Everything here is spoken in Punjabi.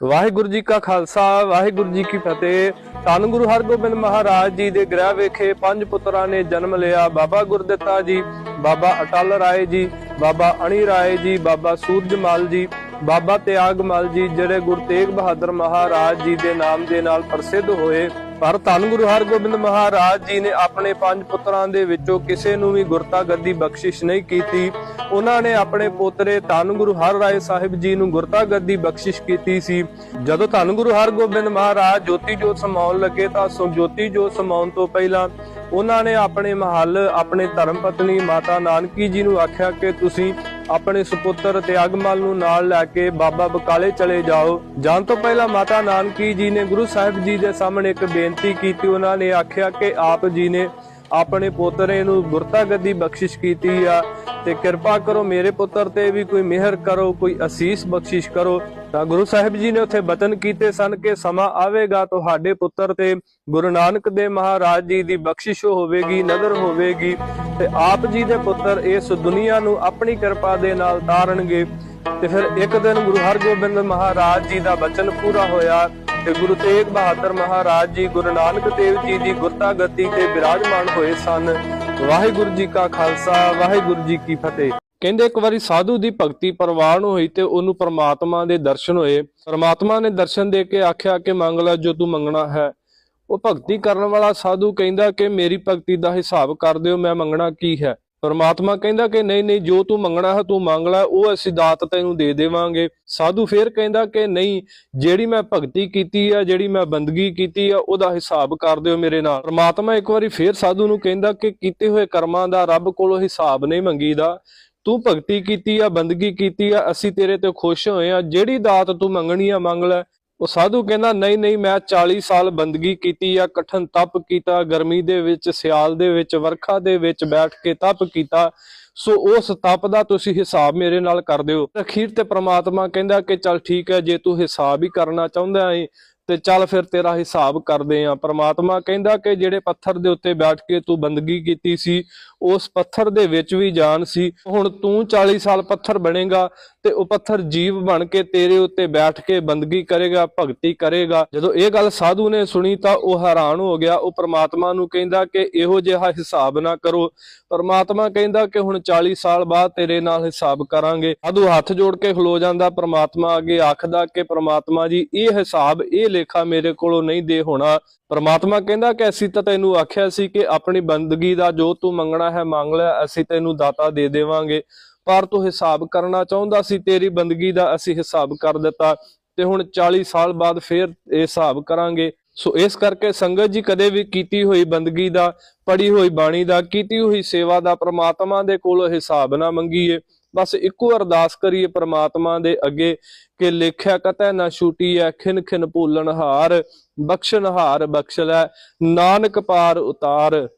ਵਾਹਿਗੁਰੂ ਜੀ ਕਾ ਖਾਲਸਾ, ਵਾਹਿਗੁਰੂ ਜੀ ਕੀ ਫਤਿਹ। ਧੰਨ ਗੁਰੂ ਹਰਗੋਬਿੰਦ ਮਹਾਰਾਜ ਜੀ ਦੇ ਗ੍ਰਹਿ ਵਿਖੇ ਪੰਜ ਪੁੱਤਰਾਂ ਨੇ ਜਨਮ ਲਿਆ। ਬਾਬਾ ਗੁਰਦਿੱਤਾ ਜੀ, ਬਾਬਾ ਅਟਲ ਰਾਏ ਜੀ, ਬਾਬਾ ਅਣੀ ਰਾਏ ਜੀ, ਬਾਬਾ ਸੂਰਜਮਲ ਜੀ, ਬਾਬਾ ਤਿਆਗਮਲ ਜੀ, ਜਿਹੜੇ ਗੁਰੂ ਤੇਗ ਬਹਾਦਰ ਮਹਾਰਾਜ ਜੀ ਦੇ ਨਾਮ ਦੇ ਨਾਲ ਪ੍ਰਸਿੱਧ ਹੋਏ। ਪਰ ਧੰਨ ਗੁਰੂ ਹਰਗੋਬਿੰਦ ਮਹਾਰਾਜ ਜੀ ਨੇ ਆਪਣੇ ਪੰਜ ਪੁੱਤਰਾਂ ਦੇ ਵਿੱਚੋਂ ਕਿਸੇ ਨੂੰ ਵੀ ਗੁਰਤਾ ਗੱਦੀ ਬਖਸ਼ਿਸ਼ ਨਹੀਂ ਕੀਤੀ। ਉਹਨਾਂ ਨੇ ਆਪਣੇ ਪੋਤਰੇ ਧੰਨ ਗੁਰੂ ਹਰ ਰਾਏ ਸਾਹਿਬ ਜੀ ਨੂੰ ਗੁਰਤਾ ਗੱਦੀ ਬਖਸ਼ਿਸ਼ ਕੀਤੀ ਸੀ। ਜਦੋਂ ਧੰਨ ਗੁਰੂ ਹਰਗੋਬਿੰਦ ਮਹਾਰਾਜ ਜੋਤੀ ਜੋਤ ਸਮਾਉਣ ਲੱਗੇ ਤਾਂ ਸੋ ਜੋਤੀ ਜੋਤ ਸਮਾਉਣ ਤੋਂ ਪਹਿਲਾਂ ਉਹਨਾਂ ਨੇ ਆਪਣੇ ਮਹੱਲ, ਆਪਣੇ ਧਰਮ ਪਤਨੀ ਮਾਤਾ ਨਾਨਕੀ ਜੀ ਨੂੰ ਆਖਿਆ ਕਿ ਤੁਸੀਂ ਆਪਣੇ ਸੁਪੁੱਤਰ ਤਿਆਗਮਲ ਨੂੰ ਨਾਲ ਲੈ ਕੇ ਬਾਬਾ ਬਕਾਲੇ ਚਲੇ ਜਾਓ। ਜਾਣ ਤੋਂ ਪਹਿਲਾਂ ਮਾਤਾ ਨਾਨਕੀ ਜੀ ਨੇ ਗੁਰੂ ਸਾਹਿਬ ਜੀ ਦੇ ਸਾਹਮਣੇ ਇੱਕ ਬੇਨਤੀ ਕੀਤੀ। ਉਹਨਾਂ ਨੇ ਆਖਿਆ ਕਿ ਆਪ ਜੀ ਨੇ ਆਪਣੇ ਪੋਤਰੇ ਨੂੰ ਗੁਰਤਾ ਗੱਦੀ ਬਖਸ਼ਿਸ਼ ਕੀਤੀ ਆ। ਤੇ ਕਿਰਪਾ ਕਰੋ ਮੇਰੇ ਪੁੱਤਰ ਤੇ ਵੀ ਕੋਈ ਮਿਹਰ ਕਰੋ, ਕੋਈ ਅਸੀਸ ਬਖਸ਼ਿਸ਼ ਕਰੋ। ਤਾਂ ਗੁਰੂ ਸਾਹਿਬ ਜੀ ਨੇ ਉੱਥੇ ਬਚਨ ਕੀਤੇ ਸਨ ਕਿ ਸਮਾਂ ਆਵੇਗਾ, ਤੁਹਾਡੇ ਪੁੱਤਰ ਤੇ ਗੁਰੂ ਨਾਨਕ ਦੇ ਮਹਾਰਾਜ ਜੀ ਦੀ ਬਖਸ਼ਿਸ਼ ਹੋਵੇਗੀ ਨਜ਼ਰ ਹੋਵੇਗੀ ਤੇ ਆਪ ਜੀ ਦੇ ਪੁੱਤਰ ਇਸ ਦੁਨੀਆ ਨੂੰ ਆਪਣੀ ਕਿਰਪਾ ਦੇ ਨਾਲ ਤਾਰਨਗੇ। ਤੇ ਫਿਰ ਇੱਕ ਦਿਨ ਗੁਰੂ ਹਰਗੋਬਿੰਦ ਮਹਾਰਾਜ ਜੀ ਦਾ ਬਚਨ ਪੂਰਾ ਹੋਇਆ। ਤੇ ਗੁਰੂ ਤੇਗ ਬਹਾਦਰ ਮਹਾਰਾਜ ਜੀ ਗੁਰੂ ਨਾਨਕ ਦੇਵ ਜੀ ਦੀ ਗੁਰਤਾ ਗਤੀ ਤੇ ਬਿਰਾਜਮਾਨ ਹੋਏ ਸਨ। ਵਾਹਿਗੁਰੂ ਜੀ ਕਾ ਖਾਲਸਾ, ਵਾਹਿਗੁਰੂ ਜੀ ਕੀ ਫਤਿਹ। ਕਹਿੰਦੇ ਇੱਕ ਵਾਰੀ ਸਾਧੂ ਦੀ ਭਗਤੀ ਪ੍ਰਵਾਨ ਹੋਈ ਤੇ ਉਹਨੂੰ ਪ੍ਰਮਾਤਮਾ ਦੇ ਦਰਸ਼ਨ ਹੋਏ। ਪ੍ਰਮਾਤਮਾ ਨੇ ਦਰਸ਼ਨ ਦੇ ਕੇ ਆਖਿਆ ਕਿ ਮੰਗ ਲੈ ਜੋ ਤੂੰ ਮੰਗਣਾ ਹੈ। ਉਹ ਭਗਤੀ ਕਰਨ ਵਾਲਾ ਸਾਧੂ ਕਹਿੰਦਾ ਕਿ ਮੇਰੀ ਭਗਤੀ ਦਾ ਹਿਸਾਬ ਕਰ ਦਿਓ, ਮੈਂ ਮੰਗਣਾ ਕੀ ਹੈ? ਪਰਮਾਤਮਾ ਕਹਿੰਦਾ ਕਿ ਨਹੀਂ ਨਹੀਂ, ਜੋ ਤੂੰ ਮੰਗਣਾ ਹੈ, ਤੂੰ ਮੰਗ ਲੈ, ਉਹ ਅਸੀਂ ਦਾਤ ਤੈਨੂੰ ਦੇ ਦੇਵਾਂਗੇ। ਸਾਧੂ ਫੇਰ ਕਹਿੰਦਾ ਕਿ ਨਹੀਂ, ਜਿਹੜੀ ਮੈਂ ਭਗਤੀ ਕੀਤੀ ਆ, ਜਿਹੜੀ ਮੈਂ ਬੰਦਗੀ ਕੀਤੀ ਆ, ਉਹਦਾ ਹਿਸਾਬ ਕਰ ਦਿਓ ਮੇਰੇ ਨਾਲ। ਪਰਮਾਤਮਾ ਇੱਕ ਵਾਰੀ ਫੇਰ ਸਾਧੂ ਨੂੰ ਕਹਿੰਦਾ ਕਿ ਕੀਤੇ ਹੋਏ ਕਰਮਾਂ ਦਾ ਰੱਬ ਕੋਲੋਂ ਹਿਸਾਬ ਨਹੀਂ ਮੰਗੀਦਾ। ਤੂੰ ਭਗਤੀ ਕੀਤੀ ਆ, ਬੰਦਗੀ ਕੀਤੀ ਆ, ਅਸੀਂ ਤੇਰੇ ਤੇ ਖੁਸ਼ ਹੋਏ ਆ। ਜਿਹੜੀ ਦਾਤ ਤੂੰ ਮੰਗਣੀ ਆ, ਮੰਗ ਲੈ। ਉਹ ਸਾਧੂ ਕਹਿੰਦਾ, ਨਹੀਂ ਨਹੀਂ, ਮੈਂ 40 ਸਾਲ ਬੰਦਗੀ ਕੀਤੀ ਆ, ਕਠਨ ਤਪ ਕੀਤਾ, ਗਰਮੀ ਦੇ ਵਿੱਚ, ਸਿਆਲ ਦੇ ਵਿੱਚ, ਵਰਖਾ ਦੇ ਵਿੱਚ ਬੈਠ ਕੇ ਤਪ ਕੀਤਾ। ਸੋ ਉਸ ਤਪ ਦਾ ਤੁਸੀਂ ਹਿਸਾਬ ਮੇਰੇ ਨਾਲ ਕਰ ਦਿਓ। ਅਖੀਰ ਤੇ ਪ੍ਰਮਾਤਮਾ ਕਹਿੰਦਾ ਕਿ ਚੱਲ ਠੀਕ ਹੈ, ਜੇ ਤੂੰ ਹਿਸਾਬ ਹੀ ਕਰਨਾ ਚਾਹੁੰਦਾ ਹੈ ਤੇ ਚੱਲ ਫਿਰ ਤੇਰਾ ਹਿਸਾਬ ਕਰਦੇ ਆ। ਪ੍ਰਮਾਤਮਾ ਕਹਿੰਦਾ ਕਿ ਜਿਹੜੇ ਪੱਥਰ ਦੇ ਉੱਤੇ ਬੈਠ ਕੇ ਤੂੰ ਬੰਦਗੀ ਕੀਤੀ ਸੀ, ਉਸ ਪੱਥਰ ਦੇ ਵਿੱਚ ਵੀ ਜਾਨ ਸੀ। ਹੁਣ ਤੂੰ 40 ਸਾਲ ਪੱਥਰ ਬਣੇਗਾ ਤੇ ਉਹ ਪੱਥਰ ਜੀਵ ਬਣ ਕੇ ਤੇਰੇ ਉੱਤੇ ਬੈਠ ਕੇ ਬੰਦਗੀ ਕਰੇਗਾ, ਭਗਤੀ ਕਰੇਗਾ। ਜਦੋਂ ਇਹ ਗੱਲ ਸਾਧੂ ਨੇ ਸੁਣੀ ਤਾਂ ਉਹ ਹੈਰਾਨ ਹੋ ਗਿਆ। ਉਹ ਪ੍ਰਮਾਤਮਾ ਨੂੰ ਕਹਿੰਦਾ ਕਿ ਇਹੋ ਜਿਹਾ ਹਿਸਾਬ ਨਾ ਕਰੋ। ਪ੍ਰਮਾਤਮਾ ਕਹਿੰਦਾ ਕਿ ਹੁਣ 40 ਸਾਲ ਬਾਅਦ ਤੇਰੇ ਨਾਲ ਹਿਸਾਬ ਕਰਾਂਗੇ। ਸਾਧੂ ਹੱਥ ਜੋੜ ਕੇ ਖਲੋ ਜਾਂਦਾ। ਪ੍ਰਮਾਤਮਾ ਅੱਗੇ ਆਖਦਾ ਕਿ ਪ੍ਰਮਾਤਮਾ ਜੀ, ਇਹ ਹਿਸਾਬ ਇਹ ਲੇਖਾ ਮੇਰੇ ਕੋਲੋਂ ਨਹੀਂ ਦੇ ਹੋਣਾ। ਪ੍ਰਮਾਤਮਾ ਕਹਿੰਦਾ ਕਿ ਅਸੀਂ ਤਾਂ ਤੈਨੂੰ ਆਖਿਆ ਸੀ ਕਿ ਆਪਣੀ ਬੰਦਗੀ ਦਾ ਜੋ ਤੂੰ ਮੰਗਣਾ ਹੈ ਮੰਗ ਲੈ, ਅਸੀਂ ਤੈਨੂੰ ਦਾਤਾ ਦੇ ਦੇਵਾਂਗੇ। ਪਰ ਤੂੰ ਹਿਸਾਬ ਕਰਨਾ ਚਾਹੁੰਦਾ ਸੀ, ਤੇਰੀ ਬੰਦਗੀ ਦਾ ਅਸੀਂ ਹਿਸਾਬ ਕਰ ਦਿੱਤਾ ਤੇ ਹੁਣ 40 ਸਾਲ ਬਾਅਦ ਫੇਰ ਇਹ ਹਿਸਾਬ ਕਰਾਂਗੇ। ਸੋ ਇਸ ਕਰਕੇ ਸੰਗਤ ਜੀ ਕਦੇ ਵੀ ਕੀਤੀ ਹੋਈ ਬੰਦਗੀ ਦਾ ਪੜੀ ਹੋਈ ਬਾਣੀ ਦਾ, ਕੀਤੀ ਹੋਈ ਸੇਵਾ ਦਾ ਪ੍ਰਮਾਤਮਾ ਦੇ ਕੋਲੋਂ ਹਿਸਾਬ ਨਾ ਮੰਗੀਏ। ਬਸ ਇੱਕੋ ਅਰਦਾਸ ਕਰੀਏ ਪ੍ਰਮਾਤਮਾ ਦੇ ਅੱਗੇ ਕਿ ਲੇਖਿਆ ਕਤੈ ਨਾ ਛੂਟੀ ਐ ਖਿਨ ਖਿਨ ਭੂਲਣ ਹਾਰ ਬਖਸ਼ਣ ਹਾਰ ਬਖਸ਼ ਲੈ ਨਾਨਕ ਪਾਰ ਉਤਾਰ।